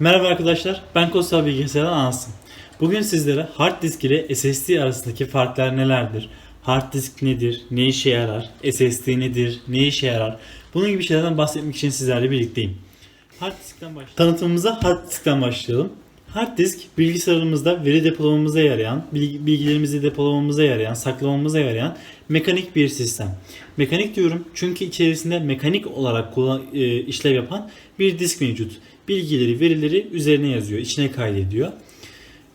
Merhaba arkadaşlar, ben Kosta Bilgisayar'dan Asım. Bugün sizlere hard disk ile SSD arasındaki farklar nelerdir? Hard disk nedir? Ne işe yarar? SSD nedir? Ne işe yarar? Bunun gibi şeylerden bahsetmek için sizlerle birlikteyim. Hard diskten başlayalım. Tanıtımımıza hard diskten başlayalım. Hard disk bilgisayarımızda veri depolamamıza yarayan, bilgi- bilgilerimizi depolamamıza yarayan, saklamamıza yarayan mekanik bir sistem. Mekanik diyorum çünkü içerisinde mekanik olarak e, işlev yapan bir disk mevcut. Bilgileri, verileri üzerine yazıyor, içine kaydediyor.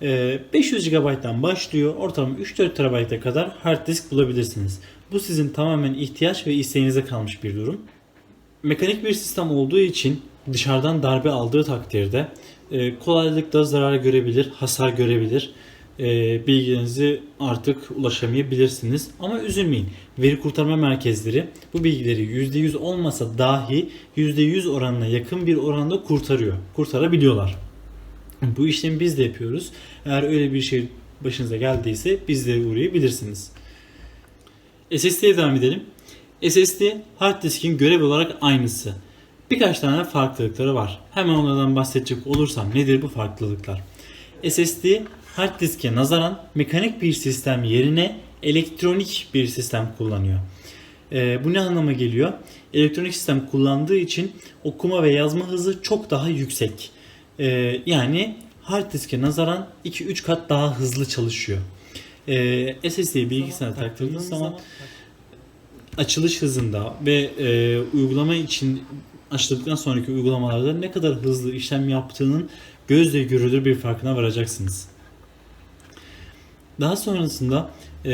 E, 500 GB'dan başlıyor. Ortalama 3-4 TB'e kadar hard disk bulabilirsiniz. Bu sizin tamamen ihtiyaç ve isteğinize kalmış bir durum. Mekanik bir sistem olduğu için dışarıdan darbe aldığı takdirde e, kolaylıkla zarar görebilir, hasar görebilir. E, bilgilerinizi artık ulaşamayabilirsiniz. Ama üzülmeyin. Veri kurtarma merkezleri bu bilgileri %100 olmasa dahi %100 oranına yakın bir oranda kurtarıyor. Kurtarabiliyorlar. Bu işlemi biz de yapıyoruz. Eğer öyle bir şey başınıza geldiyse bizlere uğrayabilirsiniz. SSD'ye devam edelim. SSD hard diskin görev olarak aynısı. Birkaç tane farklılıkları var. Hemen onlardan bahsedecek olursam nedir bu farklılıklar? SSD hard diske nazaran mekanik bir sistem yerine elektronik bir sistem kullanıyor. Ee, bu ne anlama geliyor? Elektronik sistem kullandığı için okuma ve yazma hızı çok daha yüksek. Ee, yani hard diske nazaran 2-3 kat daha hızlı çalışıyor. Ee, SSD'yi bilgisayara taktırdığınız zaman açılış hızında ve e, uygulama için açıldıktan sonraki uygulamalarda ne kadar hızlı işlem yaptığının gözle görülür bir farkına varacaksınız. Daha sonrasında e,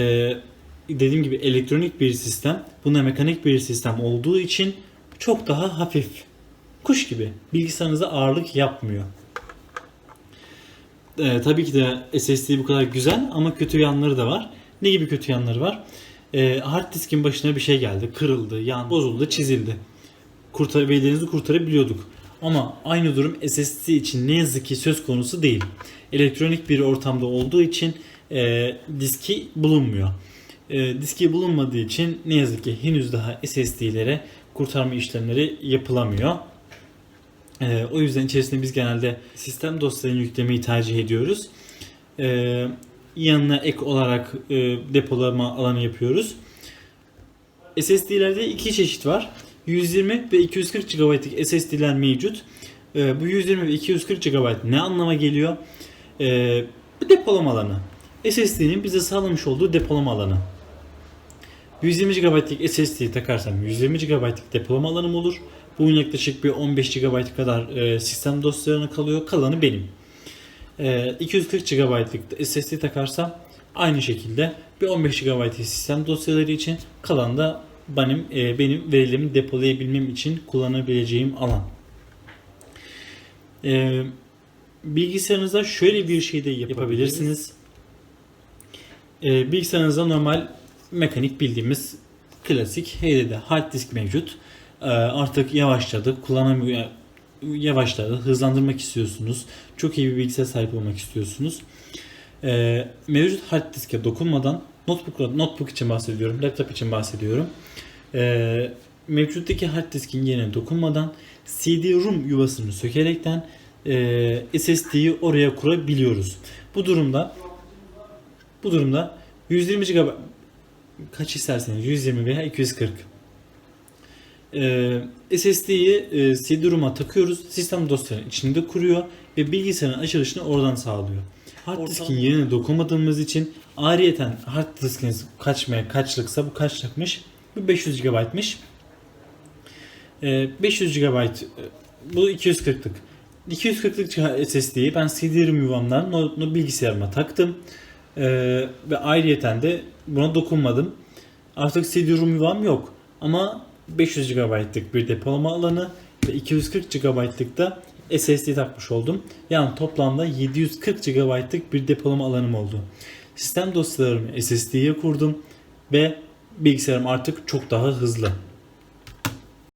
dediğim gibi elektronik bir sistem, buna mekanik bir sistem olduğu için çok daha hafif. Kuş gibi. Bilgisayarınıza ağırlık yapmıyor. E, tabii ki de SSD bu kadar güzel ama kötü yanları da var. Ne gibi kötü yanları var? E, hard diskin başına bir şey geldi, kırıldı, yan, bozuldu, çizildi. Kurtar, verilerinizi kurtarabiliyorduk. Ama aynı durum SSD için ne yazık ki söz konusu değil. Elektronik bir ortamda olduğu için e, diski bulunmuyor. E, diski bulunmadığı için ne yazık ki henüz daha SSD'lere kurtarma işlemleri yapılamıyor. E, o yüzden içerisinde biz genelde sistem dosyalarını yüklemeyi tercih ediyoruz. E, yanına ek olarak e, depolama alanı yapıyoruz. SSD'lerde iki çeşit var. 120 ve 240 GB'lık SSD'ler mevcut. E, bu 120 ve 240 GB ne anlama geliyor? E, depolama alanı. SSD'nin bize sağlamış olduğu depolama alanı. 120 GB'lık SSD'yi takarsam 120 GB'lık depolama alanım olur. Bu yaklaşık bir 15 GB kadar e, sistem dosyalarına kalıyor. Kalanı benim. E, 240 GB'lık SSD takarsam aynı şekilde bir 15 GB sistem dosyaları için kalan da benim e, benim verilerimi depolayabilmem için kullanabileceğim alan. E, bilgisayarınızda şöyle bir şey de yapabilirsiniz. E, bilgisayarınızda normal mekanik bildiğimiz klasik HDD hard disk mevcut. E, artık yavaşladı, kullanamıyor yavaşladı, hızlandırmak istiyorsunuz. Çok iyi bir bilgisayar sahip olmak istiyorsunuz. E, mevcut hard diske dokunmadan notebook, notebook için bahsediyorum, laptop için bahsediyorum. E, mevcuttaki hard diskin yerine dokunmadan CD-ROM yuvasını sökerekten e, SSD'yi oraya kurabiliyoruz. Bu durumda bu durumda 120 GB kaç isterseniz 120 veya 240 ee, SSD'yi e, CD-ROM'a takıyoruz. Sistem dosyalarının içinde kuruyor ve bilgisayarın açılışını oradan sağlıyor. Hard diskin yerine dokunmadığımız için ayrıyeten hard diskiniz kaçmaya kaçlıksa bu kaçlıkmış? Bu 500 GB'mış. Ee, 500 GB e, bu 240'lık. 240'lık SSD'yi ben CD-ROM yuvamdan no, no bilgisayarıma taktım. Ee, ve ayrıyeten de buna dokunmadım. Artık CD-ROM yuvam yok. Ama 500 GB'lık bir depolama alanı ve 240 GB'lık da SSD takmış oldum. Yani toplamda 740 GB'lık bir depolama alanım oldu. Sistem dosyalarımı SSD'ye kurdum ve bilgisayarım artık çok daha hızlı.